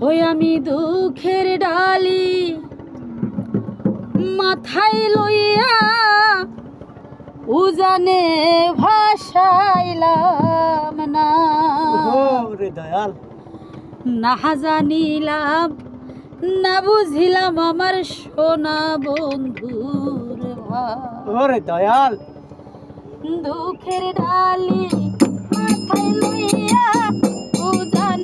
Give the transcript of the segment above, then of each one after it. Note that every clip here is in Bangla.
ওই আমি দুঃখের ডালি মাথায় লইয়া উজানে ভাসাইলাম না। দয়াল। না জানিলাম না বুঝিলাম আমার সোনা বন্ধুর ওরে দয়াল। দুঃখের ডালি মাথায় লইয়া উজানে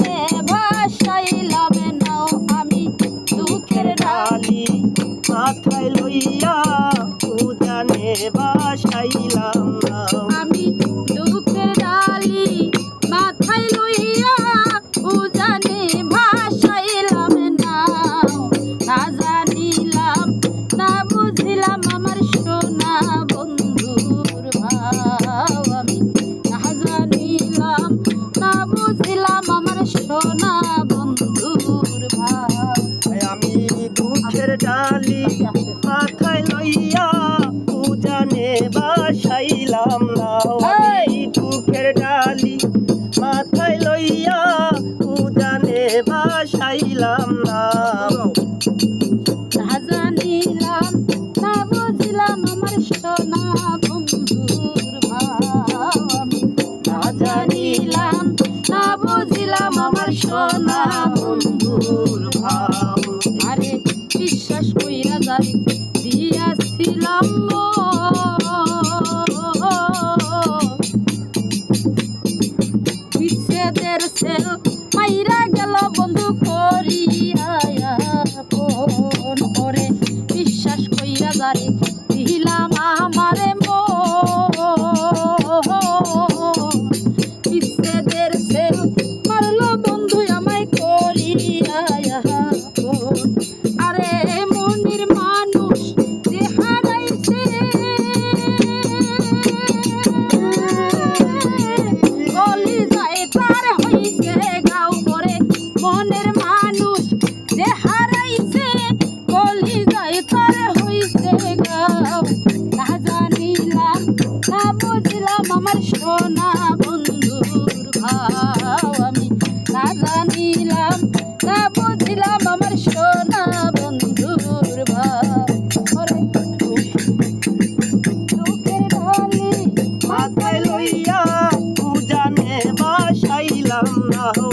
মাথায় লইয়া উজানে বাসাইলাম আমি দুঃখের ডালি মাথায় লইয়া উজানে বাসাইলাম না। জানিলাম না বুঝিলাম আমার সোনা বন্ধুর ভাও না জানিলাম না বুঝিলাম আমার সোনা বন্ধুর ভাও আরে বিশ্বাস কইরা সেল মাইরা গেল বন্ধু করিয়া ফোন করে বিশ্বাস কইরা যারে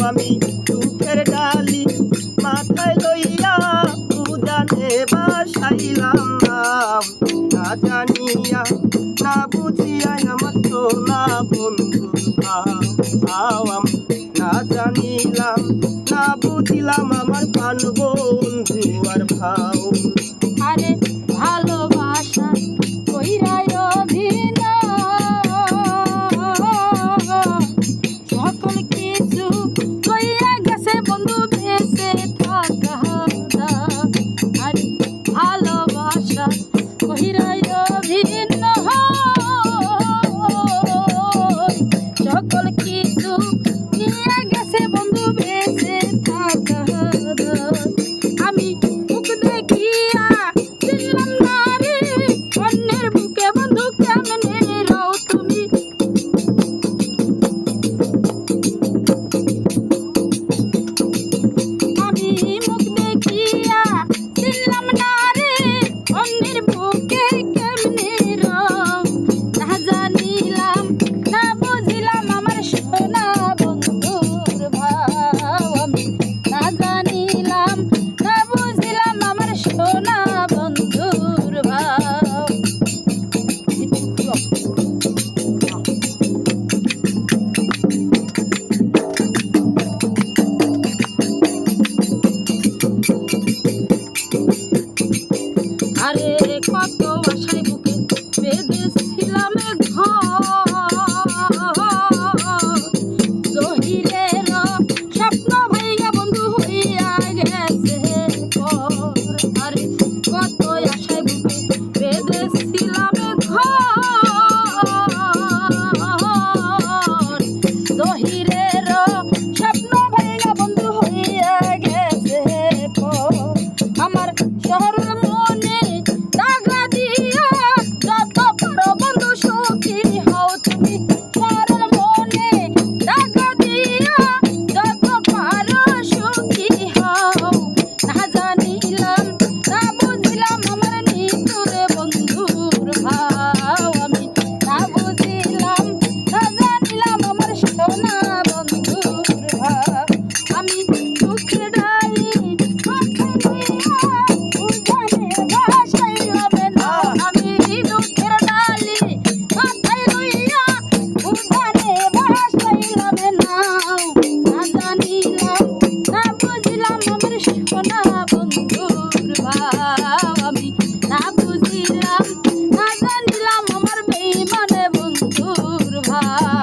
আমি দুঃখের ডালি, মাথায় লইয়া উজানে বাসাইলাম। না জানিয়া, না আমার তো না বন্ধু ভাও আমি। না জানিলাম, না বুঝিলাম আমার বন্ধু আর ভাও। আরে heart.